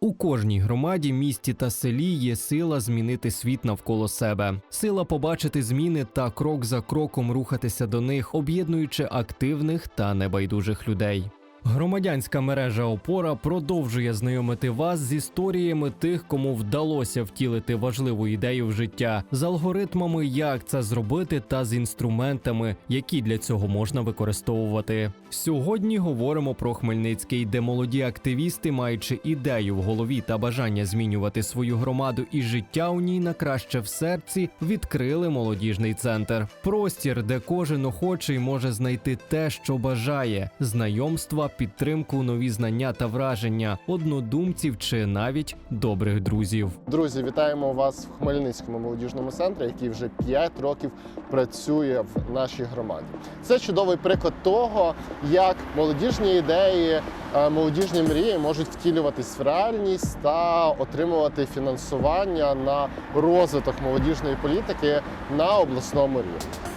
У кожній громаді, місті та селі є сила змінити світ навколо себе, сила побачити зміни та крок за кроком рухатися до них, об'єднуючи активних та небайдужих людей. Громадянська мережа Опора продовжує знайомити вас з історіями тих, кому вдалося втілити важливу ідею в життя, з алгоритмами, як це зробити, та з інструментами, які для цього можна використовувати. Сьогодні говоримо про Хмельницький, де молоді активісти, маючи ідею в голові та бажання змінювати свою громаду і життя у ній на краще в серці, відкрили молодіжний центр. Простір, де кожен охочий може знайти те, що бажає: знайомства, підтримку, нові знання та враження, однодумців чи навіть добрих друзів. Друзі, вітаємо вас в Хмельницькому молодіжному центрі, який вже 5 років працює в нашій громаді. Це чудовий приклад того, як молодіжні ідеї, е, молодіжні мрії можуть втілюватись в реальність та отримувати фінансування на розвиток молодіжної політики на обласному рівні.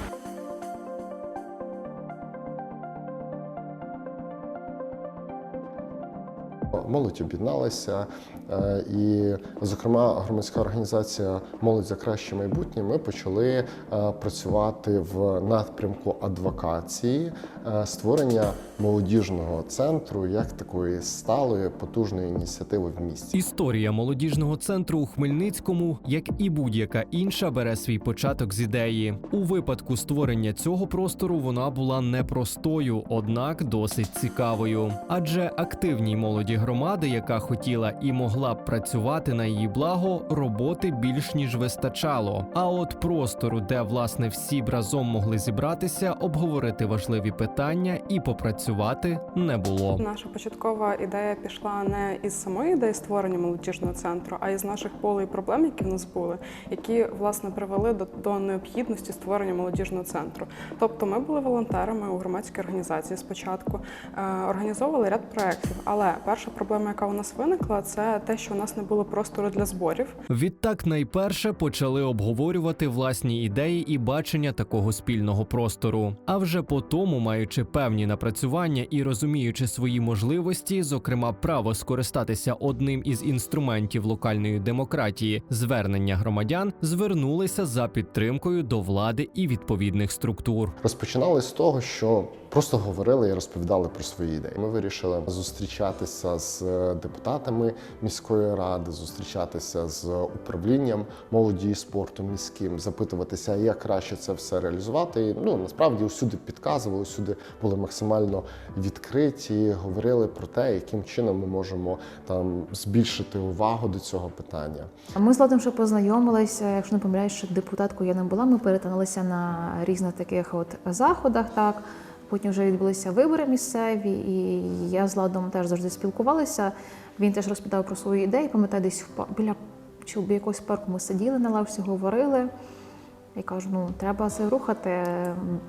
Молодь об'єдналася, е, і, зокрема, громадська організація Молодь за краще майбутнє. Ми почали е, працювати в напрямку адвокації, е, створення молодіжного центру як такої сталої потужної ініціативи в місті. Історія молодіжного центру у Хмельницькому, як і будь-яка інша, бере свій початок з ідеї. У випадку створення цього простору вона була непростою, однак досить цікавою. Адже активній молоді громади, яка хотіла і могла б працювати на її благо, роботи більш ніж вистачало. А от простору, де власне всі б разом могли зібратися, обговорити важливі питання і попрацювати не було. Наша початкова ідея пішла не із самої ідеї створення молодіжного центру, а із наших полей проблем, які в нас були, які власне привели до, до необхідності створення молодіжного центру. Тобто, ми були волонтерами у громадській організації спочатку, е, організовували ряд проєктів. Але перша проблема, яка у нас виникла, це те, що у нас не було простору для зборів. Відтак найперше почали обговорювати власні ідеї і бачення такого спільного простору. А вже по тому, маючи певні напрацювання і розуміючи свої можливості, зокрема право скористатися одним із інструментів локальної демократії, звернення громадян, звернулися за підтримкою до влади і відповідних структур. Розпочинали з того, що просто говорили і розповідали про свої ідеї. Ми вирішили зустрічатися з е, депутатами міської ради, зустрічатися з управлінням молоді і спорту міським, запитуватися, як краще це все реалізувати. І, ну насправді усюди підказували, усюди були максимально відкриті, говорили про те, яким чином ми можемо там збільшити увагу до цього питання. А Ми з Владом ще познайомилися, якщо не помиляюсь, що депутаткою я не була. Ми перетиналися на різних таких от заходах. Так потім вже відбулися вибори місцеві, і я з Владом теж завжди спілкувалася. Він теж розповідав про свої ідеї. Пам'ятаю, десь біля чи біля якогось парку ми сиділи на лавці, говорили. Я кажу, ну треба це рухати.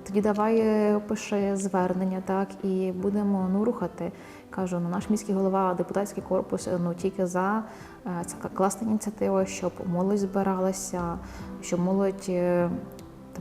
Тоді давай е, пиши звернення, так і будемо ну рухати. Кажу, ну наш міський голова, депутатський корпус е, ну тільки за Е, це класна ініціатива, щоб молодь збиралася, щоб молодь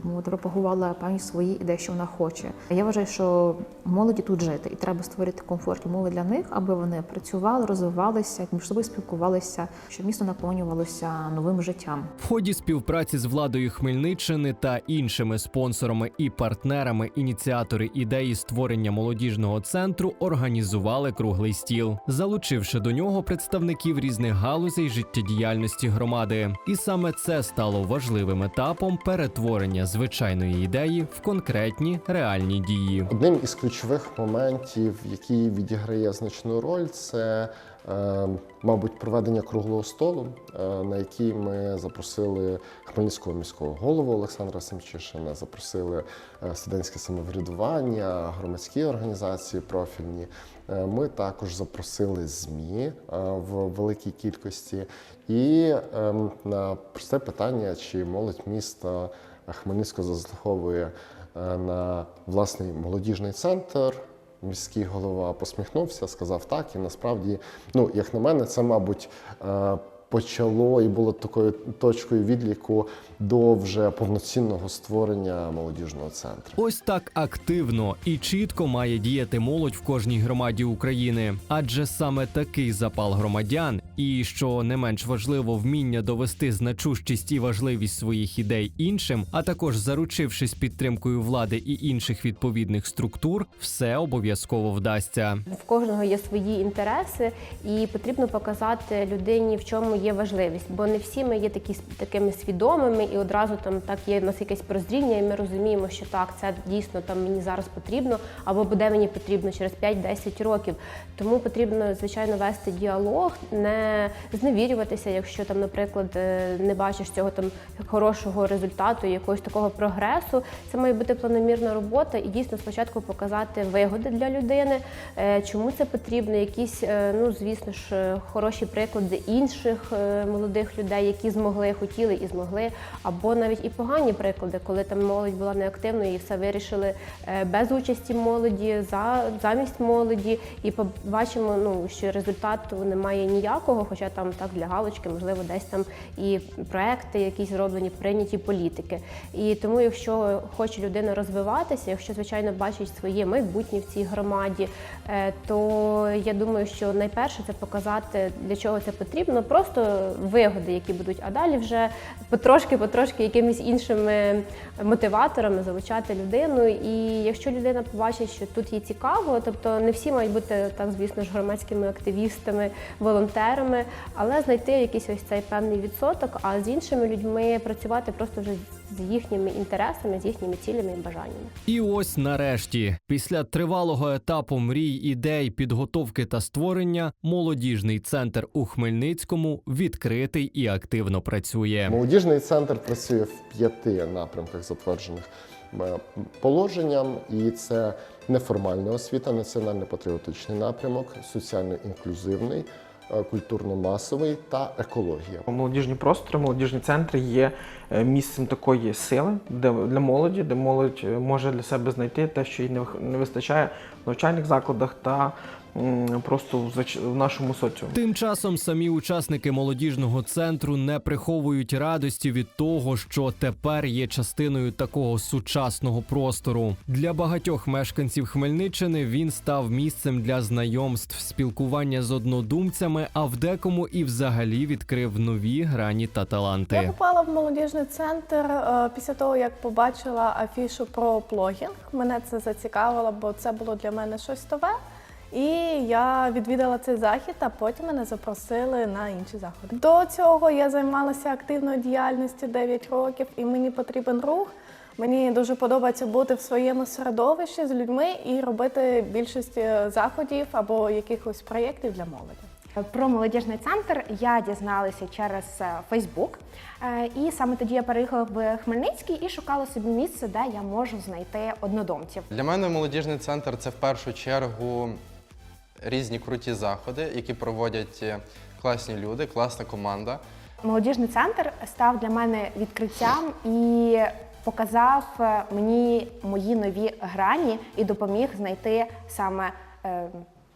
тому пропагувала певні свої ідеї, що вона хоче. Я вважаю, що молоді тут жити, і треба створити комфортні умови для них, аби вони працювали, розвивалися, між собою спілкувалися, щоб місто наповнювалося новим життям. В ході співпраці з владою Хмельниччини та іншими спонсорами і партнерами ініціатори ідеї створення молодіжного центру організували круглий стіл, залучивши до нього представників різних галузей життєдіяльності громади. І саме це стало важливим етапом перетворення звичайної ідеї в конкретні реальні дії. Одним із ключових моментів, який відіграє значну роль, це, е, мабуть, проведення круглого столу, е, на який ми запросили Хмельницького міського голову Олександра Семчишина, запросили е, студентське самоврядування, громадські організації профільні. Ми також запросили ЗМІ в великій кількості. І ем, на просте питання, чи молодь міста Хмельницького заслуховує е, на власний молодіжний центр. Міський голова посміхнувся, сказав так. І насправді, ну як на мене, це, мабуть, е, почало і було такою точкою відліку до вже повноцінного створення молодіжного центру. Ось так активно і чітко має діяти молодь в кожній громаді України, адже саме такий запал громадян, і що не менш важливо, вміння довести значущість і важливість своїх ідей іншим, а також заручившись підтримкою влади і інших відповідних структур, все обов'язково вдасться. В кожного є свої інтереси, і потрібно показати людині, в чому є важливість. Бо не всі ми є такі такими свідомими, і одразу там так є в нас якесь прозріння, і ми розуміємо, що так, це дійсно там мені зараз потрібно, або буде мені потрібно через 5-10 років. Тому потрібно звичайно вести діалог, не зневірюватися, якщо там, наприклад, е, не бачиш цього там хорошого результату, якогось такого прогресу. Це має бути планомірна робота, і дійсно спочатку показати вигоди для людини, е, чому це потрібно, якісь, е, ну звісно ж, е, хороші приклади інших е, молодих людей, які змогли, хотіли і змогли, або навіть і погані приклади, коли там молодь була неактивною і все вирішили е, без участі молоді, за замість молоді, і побачимо, ну що результату немає ніякого, хоча там так для галочки, можливо, десь там і проекти, якісь зроблені, прийняті політики. І тому, якщо хоче людина розвиватися, якщо звичайно бачить своє майбутнє в цій громаді, е, то я думаю, що найперше це показати, для чого це потрібно, просто вигоди, які будуть, а далі вже потрошки, потрошки якимись іншими мотиваторами залучати людину. І якщо людина побачить, що тут їй цікаво, тобто не всі мають бути так, звісно ж, громадськими активістами, волонтерами, але знайти якийсь ось цей певний відсоток, а з іншими людьми працювати просто вже з їхніми інтересами, з їхніми цілями і бажаннями. І ось нарешті, після тривалого етапу мрій, ідей, підготовки та створення, молодіжний центр у Хмельницькому відкритий і активно працює. Молодіжний центр працює в п'яти напрямках, затверджених е, положенням, і це неформальна освіта, національно-патріотичний напрямок, соціально-інклюзивний, е, культурно-масовий та екологія. Молодіжні простори, молодіжні центри є е, місцем такої сили де, для молоді, де молодь е, може для себе знайти те, що їй не вистачає в навчальних закладах та просто в, зач- в нашому соціумі. Тим часом самі учасники молодіжного центру не приховують радості від того, що тепер є частиною такого сучасного простору. Для багатьох мешканців Хмельниччини він став місцем для знайомств, спілкування з однодумцями, а в декому і взагалі відкрив нові грані та Я таланти. попала в молодіжний центр е, після того, як побачила афішу про плогінг. Мене це зацікавило, бо це було для мене щось нове. І я відвідала цей захід, а потім мене запросили на інші заходи. До цього я займалася активною діяльністю 9 років, і мені потрібен рух. Мені дуже подобається бути в своєму середовищі з людьми і робити більшість е, заходів або якихось проєктів для молоді. Про молодіжний центр я дізналася через Фейсбук. Е, І саме тоді я переїхала в Хмельницький і шукала собі місце, де я можу знайти однодумців. Для мене молодіжний центр це в першу чергу різні круті заходи, які проводять е, класні люди, класна команда. Молодіжний центр став для мене відкриттям і показав е, мені мої нові грані і допоміг знайти саме е,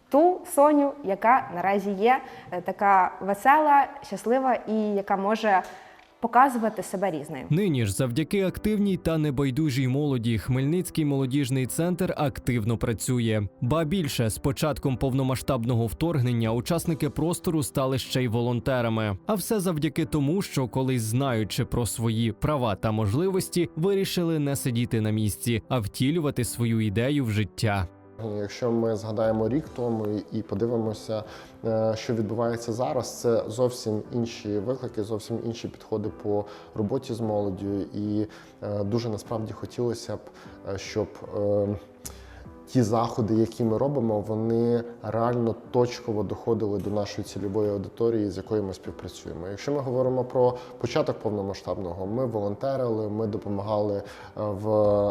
ту Соню, яка наразі є така весела, щаслива і яка може показувати себе різною. Нині ж, завдяки активній та небайдужій молоді, Хмельницький молодіжний центр активно працює. Ба більше з початком повномасштабного вторгнення учасники простору стали ще й волонтерами. А все завдяки тому, що колись знаючи про свої права та можливості, вирішили не сидіти на місці, а втілювати свою ідею в життя. Якщо ми згадаємо рік тому і подивимося, е, що відбувається зараз, це зовсім інші виклики, зовсім інші підходи по роботі з молоддю. І е, дуже насправді хотілося б, е, щоб е, ті заходи, які ми робимо, вони реально точково доходили до нашої цільової аудиторії, з якою ми співпрацюємо. Якщо ми говоримо про початок повномасштабного, ми волонтерили, ми допомагали е, в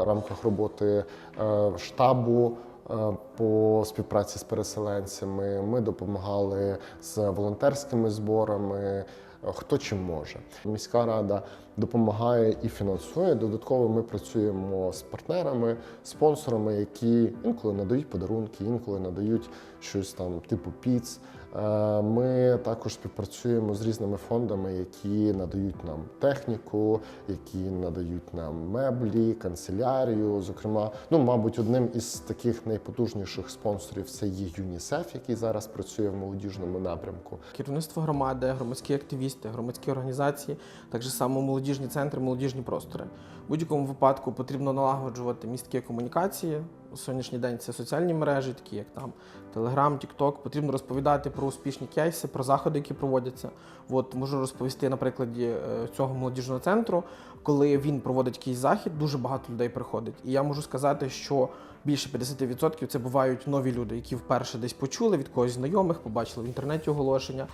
рамках роботи е, штабу. Е, По співпраці з переселенцями ми допомагали з волонтерськими зборами, е, хто чим може. Міська рада допомагає і фінансує. Додатково ми працюємо з партнерами, спонсорами, які інколи надають подарунки, інколи надають щось там типу піц. Е, Ми також співпрацюємо з різними фондами, які надають нам техніку, які надають нам меблі, канцелярію. Зокрема, ну мабуть, одним із таких найпотужніших спонсорів це є ЮНІСЕФ, який зараз працює в молодіжному напрямку. Керівництво громади, громадські активісти, громадські організації, так само молодіжні центри, молодіжні простори. В будь-якому випадку потрібно налагоджувати місткі комунікації. Сьогоднішній день це соціальні мережі, такі як там Telegram, TikTok. Потрібно розповідати про успішні кейси, про заходи, які проводяться. От можу розповісти на прикладі е, цього молодіжного центру, коли він проводить якийсь захід, дуже багато людей приходить. І я можу сказати, що більше 50% це бувають нові люди, які вперше десь почули від когось знайомих, побачили в інтернеті оголошення.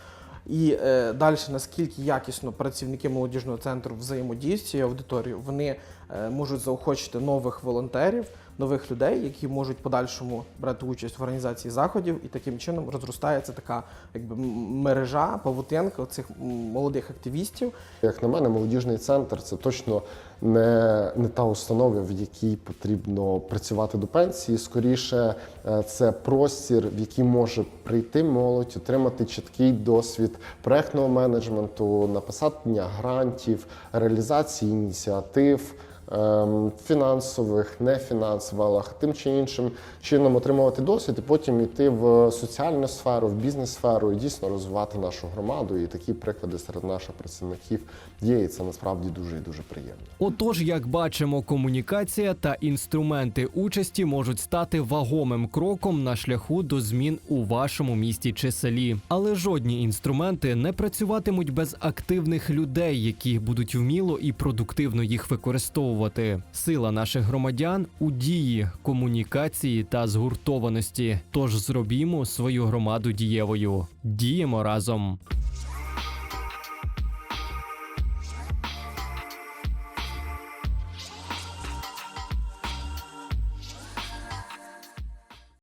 І е, далі, наскільки якісно працівники молодіжного центру взаємодіють з цією аудиторією, вони е, можуть заохочити нових волонтерів, нових людей, які можуть подальшому брати участь в організації заходів, і таким чином розростається така якби мережа, павутинка цих молодих активістів, Як на мене, молодіжний центр це точно не, не та установа, в якій потрібно працювати до пенсії. Скоріше, е, це простір, в який може прийти молодь, отримати чіткий досвід проектного менеджменту, написання грантів, реалізації ініціатив. Ем, Фінансових, нефінансових, тим чи іншим чином отримувати досвід і потім йти в соціальну сферу, в бізнес-сферу і дійсно розвивати нашу громаду. І такі приклади серед наших працівників є, і це насправді дуже і дуже приємно. Отож, як бачимо, комунікація та інструменти участі можуть стати вагомим кроком на шляху до змін у вашому місті чи селі. Але жодні інструменти не працюватимуть без активних людей, які будуть вміло і продуктивно їх використовувати. Сила наших громадян у дії, комунікації та згуртованості. Тож зробімо свою громаду дієвою. Діємо разом.